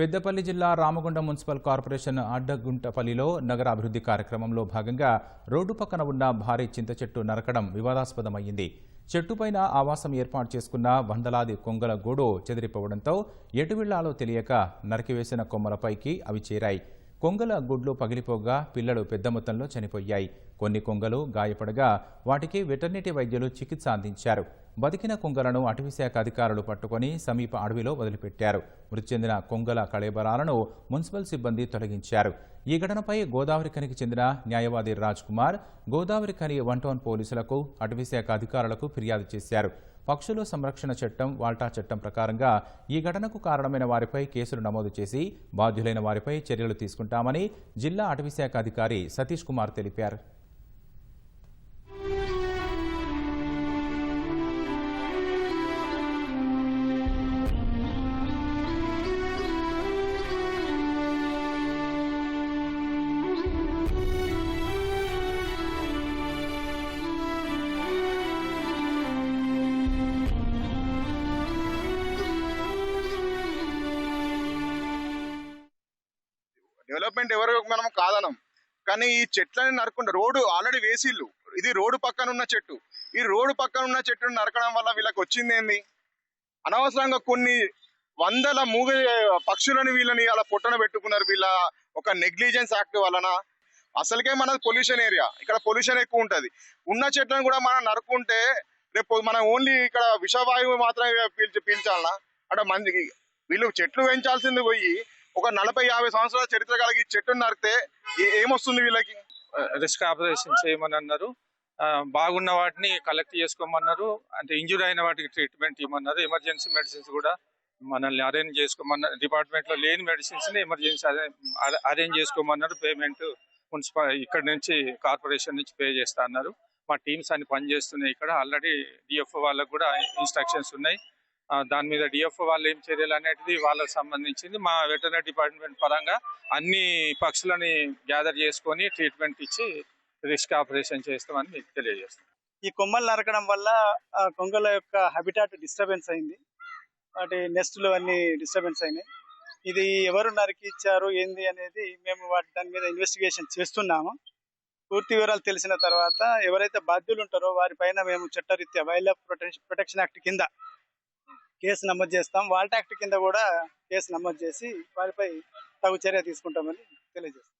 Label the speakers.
Speaker 1: పెద్దపల్లి జిల్లా Ramagunda municipal corporation అడ్డగుంటపల్లిలో నగర అభివృద్ధి కార్యక్రమంలో భాగంగా రోడ్డు పక్కన ఉన్న భారీ చింత చెట్టు నరకడం వివాదాస్పదమయ్యింది చెట్టుపైన ఆవాసం ఏర్పాటు చేసుకున్న వందలాది కొంగల గూడు చెదిరిపోవడంతో ఎటు వెళ్ళాలో తెలియక నరికివేసిన కొమ్మలపైకి అవి చేరాయి. కొంగల గుడ్లు పగిలిపోగా పిల్లలు పెద్ద మొత్తంలో చనిపోయాయి. కొన్ని కొంగలు గాయపడగా వాటికి వెటర్నిటీ వైద్యులు చికిత్స అందించారు. బతికిన కొంగలను అటవీశాఖ అధికారులు పట్టుకొని సమీప అడవిలో వదిలిపెట్టారు. మృతి చెందిన కొంగల కళేబరాలను మున్సిపల్ సిబ్బంది తొలగించారు. ఈ ఘటనపై గోదావరి ఖనికి చెందిన న్యాయవాది రాజ్ కుమార్ గోదావరి ఖని వన్ టౌన్ పోలీసులకు అటవీశాఖ అధికారులకు ఫిర్యాదు చేశారు. పక్షుల సంరక్షణ చట్టం వాల్టా చట్టం ప్రకారంగా ఈ ఘటనకు కారణమైన వారిపై కేసులు నమోదు చేసి బాధ్యులైన వారిపై చర్యలు తీసుకుంటామని జిల్లా అటవీశాఖ అధికారి సతీష్ కుమార్ తెలిపారు.
Speaker 2: డెవలప్మెంట్ ఎవరు మనం కాదనం. కానీ ఈ చెట్లని నరకుండా రోడ్డు ఆల్రెడీ వేసిల్లు ఇది రోడ్డు పక్కన ఉన్న చెట్టు. ఈ రోడ్డు పక్కన ఉన్న చెట్టును నరకడం వల్ల వీళ్ళకి వచ్చింది ఏంది? అనవసరంగా కొన్ని వందల మూగ పక్షులని వీళ్ళని అలా పొట్టన పెట్టుకున్నారు వీళ్ళ ఒక నెగ్లిజెన్స్ యాక్ట్ వలన. అసలుకే మనది పొల్యూషన్ ఏరియా. ఇక్కడ పొల్యూషన్ ఎక్కువ ఉంటది. ఉన్న చెట్లను కూడా మనం నరుకుంటే రేపు మనం ఓన్లీ ఇక్కడ విషవాయువు మాత్రమే పీల్చి పీల్చాలనా? అంటే మంది వీళ్ళు చెట్లు పెంచాల్సింది పోయి ఒక నలభై యాభై సంవత్సరాల చరిత్ర కలిగి చెట్టును నరికితే ఏమొస్తుంది వీళ్ళకి?
Speaker 3: రిస్క్ ఆపరేషన్ చేయమని అన్నారు ఆ, బాగున్న వాటిని కలెక్ట్ చేసుకోమన్నారు. అంటే ఇంజూర్ అయిన వాటికి ట్రీట్మెంట్ ఇవ్వమన్నారు. ఎమర్జెన్సీ మెడిసిన్స్ కూడా మనల్ని అరేంజ్ చేసుకోమన్నారు. డిపార్ట్మెంట్లో లేని మెడిసిన్స్ని ఎమర్జెన్సీ అరేంజ్ చేసుకోమన్నారు. పేమెంట్ మున్సిపల్ ఇక్కడ నుంచి కార్పొరేషన్ నుంచి పే చేస్తా అన్నారు. మా టీమ్స్ అన్ని పనిచేస్తున్నాయి ఇక్కడ. ఆల్రెడీ డిఎఫ్ఓ వాళ్ళకు కూడా ఇన్స్ట్రక్షన్స్ ఉన్నాయి. దాని మీద డిఎఫ్ఓ వాళ్ళు ఏం చర్యలు అనేది వాళ్ళకి సంబంధించింది. మా వెటర్నరీ డిపార్ట్మెంట్ పరంగా అన్ని పక్షులని గ్యాదర్ చేసుకొని ట్రీట్మెంట్ ఇచ్చి రిస్క్ ఆపరేషన్ చేస్తామని మీకు తెలియజేస్తాం.
Speaker 4: ఈ కొమ్మలు నరకడం వల్ల కొంగల యొక్క హ్యాబిటాట్ డిస్టర్బెన్స్ అయింది. వాటి నెస్ట్లు అన్ని డిస్టర్బెన్స్ అయినాయి. ఇది ఎవరు నరికిచ్చారు ఏంది అనేది మేము వాటి దాని మీద ఇన్వెస్టిగేషన్ చేస్తున్నాము. పూర్తి వివరాలు తెలిసిన తర్వాత ఎవరైతే బాధ్యులు ఉంటారో వారిపైన మేము చట్టరీత్యా wildlife protection protection act కింద కేసు నమోదు చేస్తాం. వాల్ట్ యాక్ట్ కింద కూడా కేసు నమోదు చేసి వారిపై తగు చర్య తీసుకుంటామని తెలియజేస్తాం.